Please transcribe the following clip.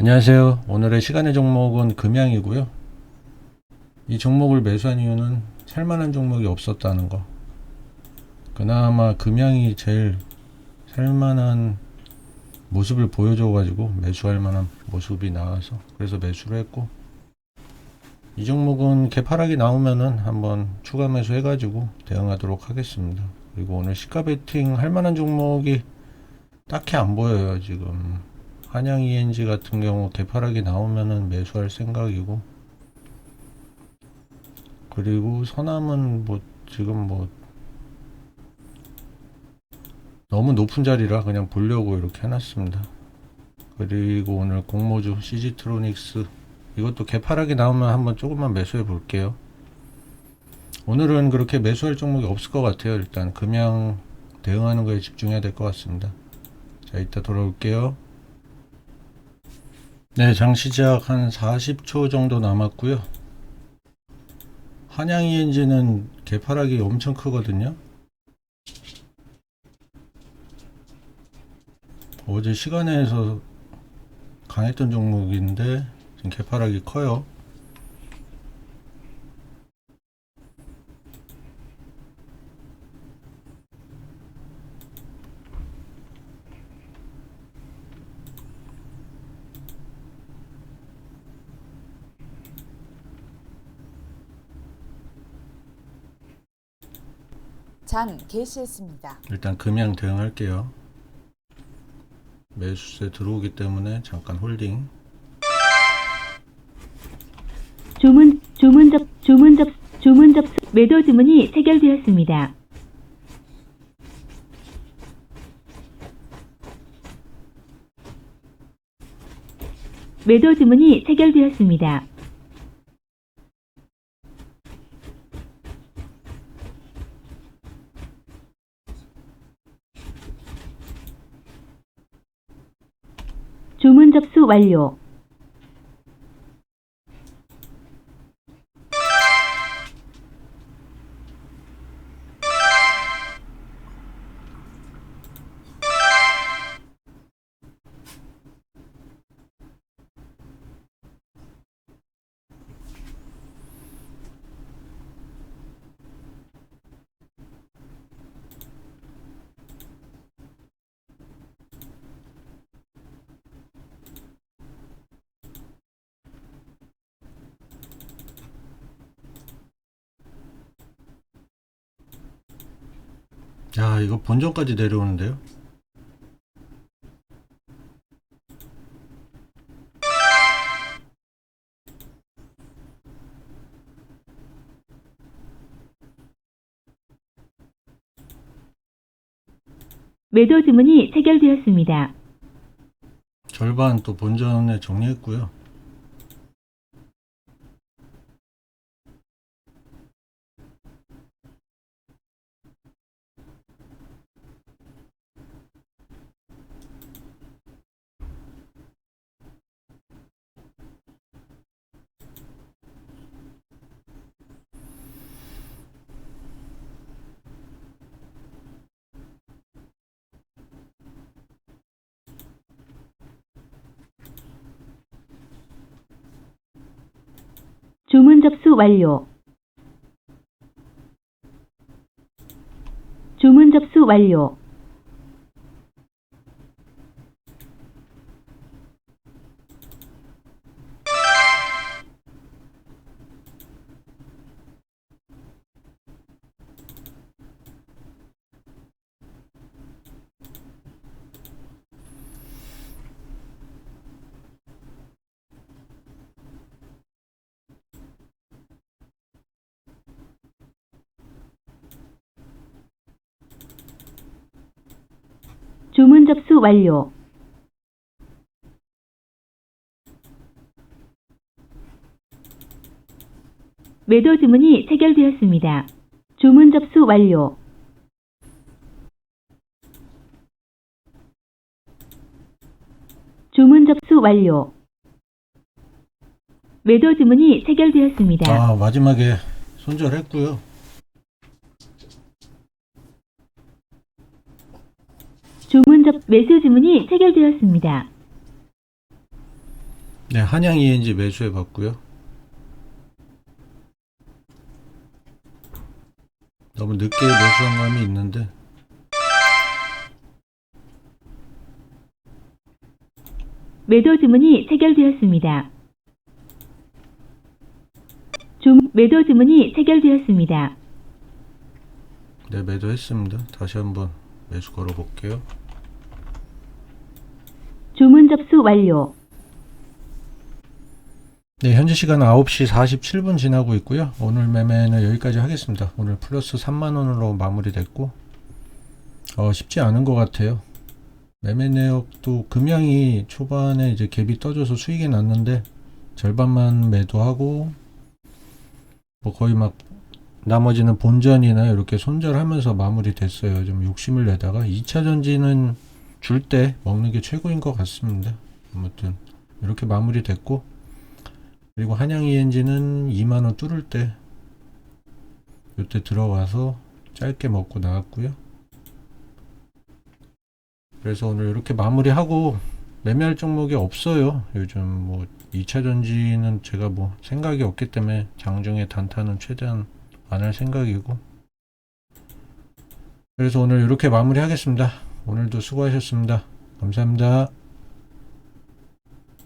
안녕하세요. 오늘의 시간의 종목은 금양이고요. 이 종목을 매수한 이유는 살만한 종목이 없었다는 거. 그나마 금양이 제일 살만한 모습을 보여줘가지고 매수할 만한 모습이 나와서 그래서 매수를 했고 이 종목은 개파락이 나오면은 한번 추가 매수 해가지고 대응하도록 하겠습니다. 그리고 오늘 시가 베팅 할 만한 종목이 딱히 안 보여요 지금. 한양 ENG 같은 경우 개파락이 나오면은 매수할 생각이고 그리고 서남은 뭐 지금 뭐 너무 높은 자리라 그냥 보려고 이렇게 해놨습니다. 그리고 오늘 공모주 CG트로닉스 이것도 개파락이 나오면 한번 조금만 매수해 볼게요. 오늘은 그렇게 매수할 종목이 없을 것 같아요. 일단 금양 대응하는 거에 집중해야 될 것 같습니다. 자, 이따 돌아올게요. 네, 장 시작 한 40초 정도 남았고요. 한양 ENG는 개파락이 엄청 크거든요. 어제 시간에서 강했던 종목인데 지금 개파락이 커요. 장 개시했습니다. 일단 금양 대응할게요. 매수세 들어오기 때문에 잠깐 홀딩. 주문 주문 접 주문 접 주문 접수 매도 주문이 체결되었습니다. 매도 주문이 체결되었습니다. 주문 접수 완료. 야, 이거 본전까지 내려오는데요? 매도 주문이 체결되었습니다. 절반 또 본전에 정리했고요. 주문 접수 완료. 주문 접수 완료. 주문 접수 완료. 매도 주문이 체결되었습니다. 주문 접수 완료. 주문 접수 완료. 매도 주문이 체결되었습니다. 아, 마지막에 손절했고요. 주문 접 매수 주문이 체결되었습니다. 네, 한양 ENG 매수해 봤고요. 너무 늦게 매수한 감이 있는데 매도 주문이 체결되었습니다. 주, 매도 주문이 체결되었습니다. 네, 매도했습니다. 다시 한번 매수 걸어 볼게요. 주문 접수 완료. 네, 현재 시간 9시 47분 지나고 있고요. 오늘 매매는 여기까지 하겠습니다. 오늘 플러스 3만 원으로 마무리됐고 어, 쉽지 않은 것 같아요. 매매 내역도 금양이 초반에 이제 갭이 떠져서 수익이 났는데 절반만 매도하고 뭐 거의 막 나머지는 본전이나 이렇게 손절하면서 마무리됐어요. 좀 욕심을 내다가 2차 전지는 줄 때 먹는 게 최고인 것 같습니다. 아무튼 이렇게 마무리 됐고 그리고 한양 ENG는 2만원 뚫을 때 이때 들어가서 짧게 먹고 나왔고요. 그래서 오늘 이렇게 마무리하고 매매할 종목이 없어요. 요즘 뭐 2차 전지는 제가 뭐 생각이 없기 때문에 장중에 단타는 최대한 안 할 생각이고 그래서 오늘 이렇게 마무리하겠습니다. 오늘도 수고하셨습니다. 감사합니다.